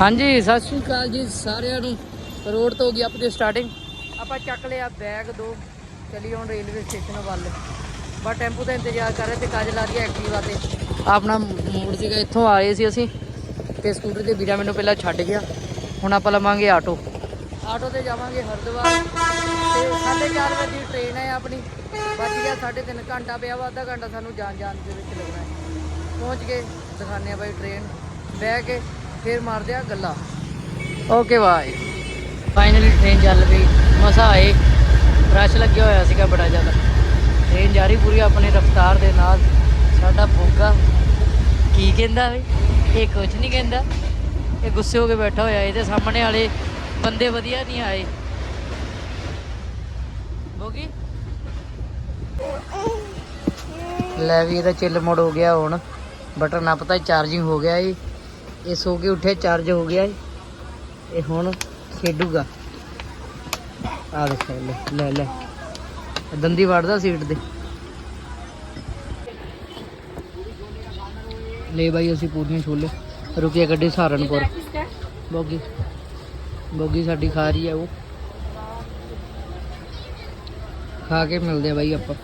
ਹਾਂਜੀ ਸਤਿ ਸ਼੍ਰੀ ਅਕਾਲ ਜੀ ਸਾਰਿਆਂ ਨੂੰ। ਰੋਡ ਤੋਂ ਹੋ ਗਈ ਆਪਣੀ ਸਟਾਰਟਿੰਗ ਆਪਾਂ ਚੱਕ ਲਿਆ ਬੈਗ ਦੋ ਚਲੀ ਹੁਣ ਰੇਲਵੇ ਸਟੇਸ਼ਨ ਵੱਲ। ਬਸ ਟੈਂਪੂ ਦਾ ਇੰਤਜ਼ਾਰ ਕਰ ਰਹੇ ਤੇ ਕਾਜਲ ਆ ਰਹੀ ਐਕਟਿਵਾ ਤੇ। ਆਪਣਾ ਮੂਡ ਸੀਗਾ ਇੱਥੋਂ ਆਏ ਸੀ ਅਸੀਂ ਤੇ ਸਕੂਟਰ ਤੇ ਵੀਰਾ ਮੈਨੂੰ ਪਹਿਲਾਂ ਛੱਡ ਗਿਆ। ਹੁਣ ਆਪਾਂ ਲਵਾਂਗੇ ਆਟੋ ਆਟੋ ਤੇ ਜਾਵਾਂਗੇ ਹਰਿਦੁਆਰ। ਤੇ 4:30 ਵਜੇ ਦੀ ਟ੍ਰੇਨ ਹੈ ਆਪਣੀ। ਵੱਜ ਗਿਆ 3.5 ਘੰਟਾ ਪਿਆ ਵਾ ਅੱਧਾ ਘੰਟਾ ਸਾਨੂੰ ਜਾਣ ਜਾਣ ਦੇ ਵਿੱਚ ਲੱਗਣਾ ਹੈ। ਪਹੁੰਚ ਕੇ ਦਿਖਾਣੇ ਆ ਬਾਈ ਟ੍ਰੇਨ ਬਹਿ ਕੇ ਫਿਰ ਮਾਰਦੇ ਆ ਗੱਲਾਂ। ਓਕੇ ਬਾਏ ਫਾਈਨਲੀ ਟ੍ਰੇਨ ਚੱਲ ਪਈ। ਮਸਾ ਆਏ। ਰਸ਼ ਲੱਗਿਆ ਹੋਇਆ ਸੀਗਾ ਬੜਾ ਜ਼ਿਆਦਾ। ਟ੍ਰੇਨ ਜਾ ਰਹੀ ਪੂਰੀ ਆਪਣੀ ਰਫ਼ਤਾਰ ਦੇ ਨਾਲ। ਸਾਡਾ ਫੋਗਾ ਕੀ ਕਹਿੰਦਾ ਵੇ? ਇਹ ਕੁਝ ਨਹੀਂ ਕਹਿੰਦਾ। ਇਹ ਗੁੱਸੇ ਹੋ ਕੇ ਬੈਠਾ ਹੋਇਆ। ਇਹਦੇ ਸਾਹਮਣੇ ਵਾਲੇ ਬੰਦੇ ਵਧੀਆ ਨਹੀਂ ਆਏ। ਬੋਗੀ? ਲੈ ਵੀ ਇਹਦਾ ਚਿੱਲ ਮੋੜ ਹੋ ਗਿਆ ਹੁਣ। ਬਟਨ ਨਾ ਪਤਾ ਚਾਰਜਿੰਗ ਹੋ ਗਿਆ ਏ। ਇਹ ਸੋ ਕੇ ਉੱਠਿਆ ਚਾਰਜ ਹੋ ਗਿਆ ਏ ਇਹ ਹੁਣ ਖੇਡੂਗਾ। ਆ ਦੇਖ, ਲੈ ਲੈ ਲੈ। ਦੰਦੀ ਵੜਦਾ ਸੀਟ ਦੇ ਲੈ ਬਾਈ, ਅਸੀਂ ਪੂਰੀਆਂ ਛੋਲੇ। ਰੁਕਿਆ ਗੱਡੀ ਸਹਾਰਨਪੁਰ। ਬੋਗੀ। ਬੋਗੀ ਸਾਡੀ ਖਾ ਰਹੀ ਹੈ ਉਹ। ਖਾ ਕੇ ਮਿਲਦੇ ਆ ਬਾਈ ਆਪਾਂ।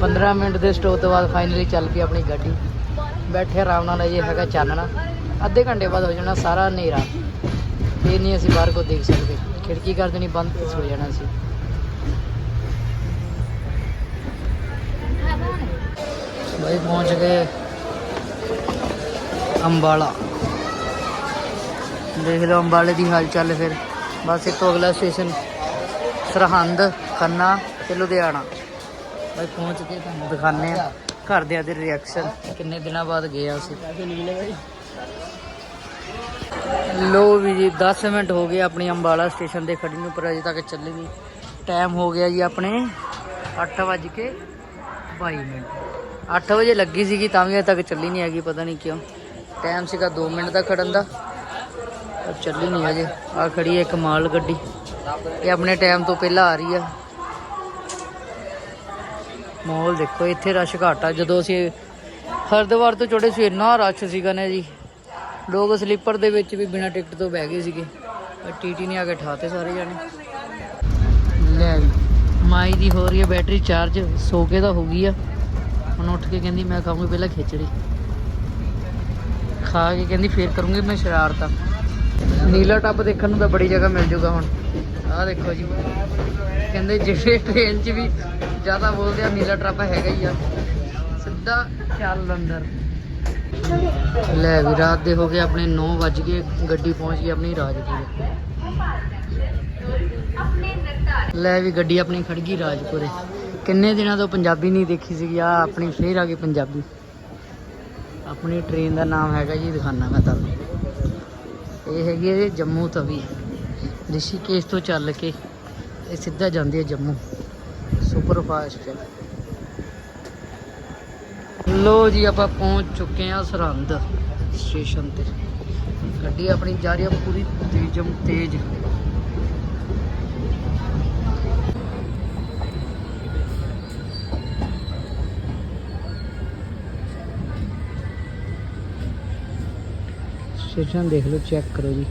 15 ਮਿੰਟ ਦੇ ਸਟੋਪ ਤੋਂ ਬਾਅਦ ਫਾਈਨਲੀ ਚੱਲ ਪਈ ਆਪਣੀ ਗੱਡੀ। ਬੈਠੇ ਆਰਾਮ ਨਾਲ ਇਹ ਹੈਗਾ ਚਾਨਣਾ। ਅੱਧੇ ਘੰਟੇ ਬਾਅਦ ਹੋ ਜਾਣਾ ਸਾਰਾ ਹਨੇਰਾ। ਇਹ ਨਹੀਂ ਅਸੀਂ ਬਾਹਰ ਕੋ ਦੇਖ ਸਕਦੇ। ਖਿੜਕੀ ਕਰ ਦੇਣੀ ਬੰਦ ਹੋ ਜਾਣਾ ਸੀ ਬਾਈ ਪਹੁੰਚ ਗਏ ਅੰਬਾਲਾ। ਦੇਖ ਲਓ ਅੰਬਾਲੇ ਦੀ ਹਾਲ ਚਾਲ ਫਿਰ। ਬਸ ਇਹ ਤੋਂ ਅਗਲਾ ਸਟੇਸ਼ਨ ਸਰਹੰਦ, ਖੰਨਾ ਤੇ ਲੁਧਿਆਣਾ। ਬਾਈ ਪਹੁੰਚ ਕੇ ਤੁਹਾਨੂੰ ਦਿਖਾਣੇ ਆ ਘਰਦਿਆਂ ਦੇ ਰਿਐਕਸ਼ਨ ਕਿੰਨੇ ਦਿਨਾਂ ਬਾਅਦ ਗਏ ਆ ਅਸੀਂ। ਲੋ ਵੀ ਜੀ 10 ਮਿੰਟ ਹੋ ਗਏ ਆਪਣੀ ਅੰਬਾਲਾ ਸਟੇਸ਼ਨ ਦੇ ਖੜੀ ਨੂੰ, ਪਰ ਅਜੇ ਤੱਕ ਚੱਲੀ ਨਹੀਂ। ਟਾਈਮ ਹੋ ਗਿਆ ਜੀ ਆਪਣੇ 8 ਵਜੇ ਕੇ 22 ਮਿੰਟ। 8 ਵਜੇ ਲੱਗੀ ਸੀਗੀ, ਤਾਂ ਵੀ ਅਜੇ ਤੱਕ ਚੱਲੀ ਨਹੀਂ ਹੈਗੀ, ਪਤਾ ਨਹੀਂ ਕਿਉਂ। ਟਾਈਮ ਸੀਗਾ 2 ਮਿੰਟ ਦਾ ਖੜਨ ਦਾ। ਪਰ ਚੱਲੀ ਨਹੀਂ ਅਜੇ ਆ ਖੜੀ ਹੈ ਇੱਕ ਮਾਲ ਗੱਡੀ। ਇਹ ਆਪਣੇ ਟਾਈਮ ਤੋਂ ਪਹਿਲਾਂ ਆ ਰਹੀ ਆ। ਮਾਹੌਲ ਦੇਖੋ, ਇੱਥੇ ਰਸ਼ ਘੱਟ ਆ। ਜਦੋਂ ਅਸੀਂ ਹਰਿਦੁਆਰ ਤੋਂ ਚੜੇ ਸੀ, ਇੰਨਾ ਰਸ਼ ਸੀਗਾ ਨਾ ਜੀ। ਲੋਕ ਸਲੀਪਰ ਦੇ ਵਿੱਚ ਵੀ ਬਿਨਾਂ ਟਿਕਟ ਤੋਂ ਬਹਿ ਗਏ ਸੀਗੇ। ਪਰ ਟੀਟੀ ਨੇ ਆ ਕੇ ਠਾਤੇ ਸਾਰੇ ਜਾਣੇ। ਲੈ ਵੀ। ਮਾਈ ਦੀ ਹੋ ਰਹੀ ਹੈ ਬੈਟਰੀ ਚਾਰਜ ਸੋ ਕੇ ਤਾਂ ਹੋ ਗਈ ਆ। ਹੁਣ ਉੱਠ ਕੇ ਕਹਿੰਦੀ ਮੈਂ ਖਾਵਾਂਗੀ ਪਹਿਲਾਂ ਖਿਚੜੀ। ਖਾ ਕੇ ਕਹਿੰਦੀ ਫੇਰ ਕਰੂੰਗੀ ਮੈਂ ਸ਼ਰਾਰਤਾਂ। ਨੀਲਾ ਟੱਪ ਦੇਖਣ ਨੂੰ ਤਾਂ ਬੜੀ ਜਗ੍ਹਾ ਮਿਲ ਜੂਗਾ ਹੁਣ। ਆਹ ਦੇਖੋ ਜੀ। ਕਹਿੰਦੇ ਜਿਹੜੇ ਟ੍ਰੇਨ 'ਚ ਵੀ ਜ਼ਿਆਦਾ ਬੋਲਦੇ ਆ ਨੀਲਾ ਟੱਪ ਹੈਗਾ ਹੀ ਆ। ਸਿੱਧਾ ਚੱਲ ਅੰਦਰ। ਲੈ ਵੀ ਰਾਤ ਦੇ ਹੋ ਗਏ, ਆਪਣੇ 9 ਵੱਜ ਗਏ, ਗੱਡੀ ਪਹੁੰਚ ਗਈ ਆਪਣੀ ਰਾਜਪੁਰੇ ਲੈ ਵੀ ਗੱਡੀ ਆਪਣੀ ਖੜ ਗਈ ਰਾਜਪੁਰੇ ਕਿੰਨੇ ਦਿਨਾਂ ਤੋਂ ਪੰਜਾਬੀ ਨਹੀਂ ਦੇਖੀ ਸੀਗੀ ਆ ਆਪਣੀ ਫੇਰ ਆ ਗਈ ਪੰਜਾਬੀ। ਆਪਣੀ ਟ੍ਰੇਨ ਦਾ ਨਾਮ ਹੈਗਾ ਜੀ ਦਿਖਾਣਾ ਮੈਂ ਤੁਹਾਨੂੰ। ਇਹ ਹੈਗੀ ਹੈ ਜੰਮੂ ਤਵੀ। ਰਿਸ਼ੀਕੇਸ਼ ਤੋਂ ਚੱਲ ਕੇ ਇਹ ਸਿੱਧਾ ਜਾਂਦੀ ਹੈ ਜੰਮੂ। ਸੁਪਰ ਫਾਸਟ ਲੋ ਜੀ, ਆਪਾਂ ਪਹੁੰਚ ਚੁੱਕੇ ਹਾਂ ਸਰਹੰਦ ਸਟੇਸ਼ਨ ਤੇ। ਗੱਡੀ ਆਪਣੀ ਜਾ ਰਹੀ ਆ ਪੂਰੀ ਤੇਜ਼ਮ ਤੇਜ਼। ਸਟੇਸ਼ਨ ਦੇਖ ਲਓ, ਚੈੱਕ ਕਰੋ ਜੀ।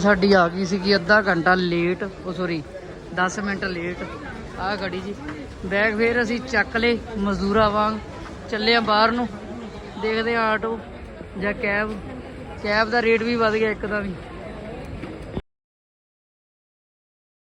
ਸਾਡੀ ਆ ਗਈ ਸੀਗੀ ਅੱਧਾ ਘੰਟਾ ਲੇਟ, ਉਹ ਸੋਰੀ 10 ਮਿੰਟ ਲੇਟ। ਆਹ ਖੜੀ ਜੀ। ਬੈਗ ਫੇਰ ਅਸੀਂ ਚੱਕ ਲਏ ਮਜ਼ਦੂਰਾਂ ਵਾਂਗ। ਚੱਲੇ ਆ ਬਾਹਰ ਨੂੰ। ਦੇਖਦੇ ਆ ਆਟੋ ਜਾਂ ਕੈਬ ਕੈਬ ਦਾ ਰੇਟ ਵੀ ਵਧ ਗਿਆ ਇੱਕ ਦਾ ਵੀ।